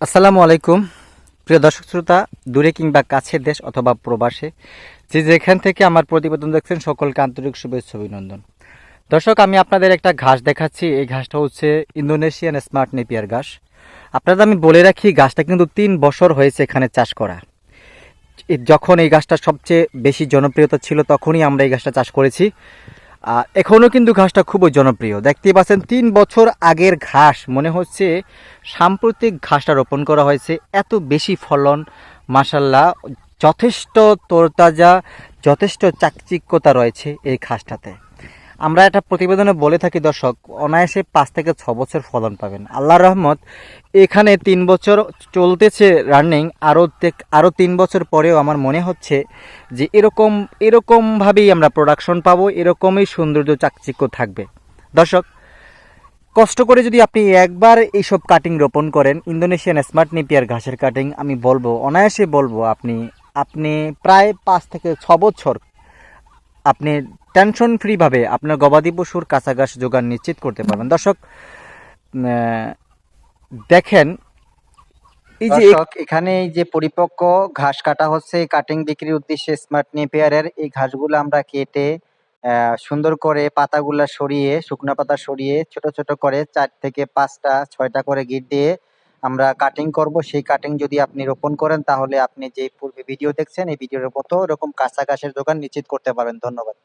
আসসালামু আলাইকুম। প্রিয় দর্শক শ্রোতা, দূরে কিংবা কাছের দেশ অথবা প্রবাসে, যে যেখান থেকে আমার প্রতিবেদন দেখছেন, সকলকে আন্তরিক শুভেচ্ছা অভিনন্দন। দর্শক, আমি আপনাদের একটা ঘাস দেখাচ্ছি। এই ঘাসটা হচ্ছে ইন্দোনেশিয়ান স্মার্ট নেপিয়ার ঘাস। আপনাদের, আমি বলে রাখি, ঘাসটা কিন্তু তিন বছর হয়েছে এখানে চাষ করা। যখন এই গাছটা সবচেয়ে বেশি জনপ্রিয়তা ছিল, তখনই আমরা এই গাছটা চাষ করেছি। এখনও কিন্তু ঘাসটা খুবই জনপ্রিয়। দেখতে পাচ্ছেন, তিন বছর আগের ঘাস, মনে হচ্ছে সাম্প্রতিক ঘাসটা রোপণ করা হয়েছে। এত বেশি ফলন মাসাল্লাহ যথেষ্ট তরতাজা, যথেষ্ট চাকচিক্যতা রয়েছে এই ঘাসটাতে। আমরা একটা প্রতিবেদনে বলে থাকি, দর্শক, অনায়াসে পাঁচ থেকে ছ বছর ফলন পাবেন। আল্লাহ রহমত, এখানে তিন বছর চলতেছে রানিং আরও আরও তিন বছর পরেও আমার মনে হচ্ছে যে এরকম, এরকমভাবেই আমরা প্রোডাকশন পাবো, এরকমই সৌন্দর্য চাকচিক্য থাকবে। দর্শক, কষ্ট করে যদি আপনি একবার এইসব কাটিং রোপণ করেন, ইন্দোনেশিয়ান স্মার্ট নেপিয়ার ঘাসের কাটিং আমি বলব, অনায়াসে বলব আপনি আপনি প্রায় পাঁচ থেকে ছ বছর আপনি টেনশন ফ্রিভাবে আপনার গবাদি পশুর ঘাস যোগান নিশ্চিত করতে পারবেন। দর্শক দেখেন এই যে এখানে এই যে পরিপক্ক ঘাস কাটা হচ্ছে কাটিং বিক্রির উদ্দেশ্যে স্মার্ট নেপিয়ারের এই ঘাসগুলো আমরা কেটে সুন্দর করে পাতাগুলা সরিয়ে শুকনো পাতা সরিয়ে ছোট ছোট করে চার থেকে পাঁচটা ছয়টা করে গিট দিয়ে আমরা কাটিং করব, সেই কাটিং যদি আপনি রোপণ করেন, তাহলে আপনি যে পূর্বে ভিডিও দেখছেন, এই ভিডিওর মতো এরকম কাঁচা ঘাসের দোকান নিশ্চিত করতে পারেন ধন্যবাদ।